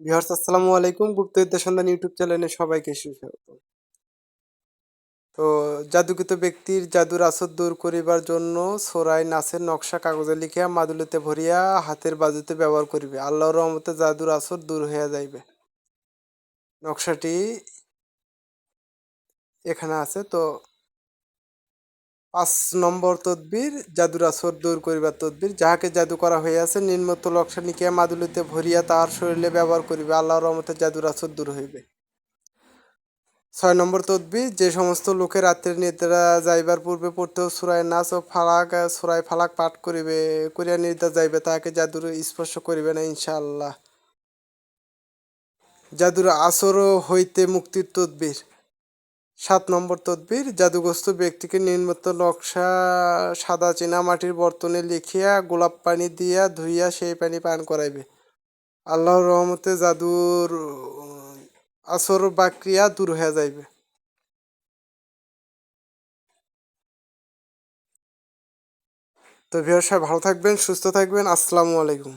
Viewers, আসসালামু আলাইকুম। গুপ্তবিদ্যা সন্ধান ইউটিউব চ্যানেলে সবাইকে সুস্বাগত। তো, জাদুকৃত ব্যক্তির জাদুর আসর দূর করিবার জন্য সোরাই নাচের নকশা কাগজে লিখিয়া মাদুলিতে ভরিয়া হাতের বাজুতে ব্যবহার করিবে। আল্লাহর রহমতে জাদুর আসর দূর হইয়া যাইবে। নকশাটি এখানে আছে। তো পাঁচ নম্বর তদবির, জাদুর আসর দূর করিবার তদবির। যাহাকে জাদু করা হইয়াছে নিম্নত নিকিয়া মাদুলিতে ভরিয়া তাহার শরীরে ব্যবহার করিবে। আল্লাহর রহমতে জাদুর আসর দূর হইবে। ছয় নম্বর তদবির, যে সমস্ত লোকের রাত্রে নিদ্রা যাইবার পূর্বে পড়তেও সুরায় নাচ ও ফালাক, সুরায় ফালাক পাঠ করিবে, করিয়া নিদ্রা যাইবে, তাহাকে জাদুর স্পর্শ করিবে না, ইনশাআল্লাহ। জাদুর আসর হইতে মুক্তির তদবির। সাত নম্বর তদবির, জাদুগ্রস্ত ব্যক্তিকে নিম্নত নকশা সাদা চীনা মাটির বর্তনে লিখিয়া গোলাপ পানি দিয়া ধুইয়া সেই পানি পান করাইবে। আল্লাহর রহমতে জাদুর আসর বা ক্রিয়া দূর হয়ে যাইবে। তো ভিউয়ার ভালো থাকবেন, সুস্থ থাকবেন। আসসালামু আলাইকুম।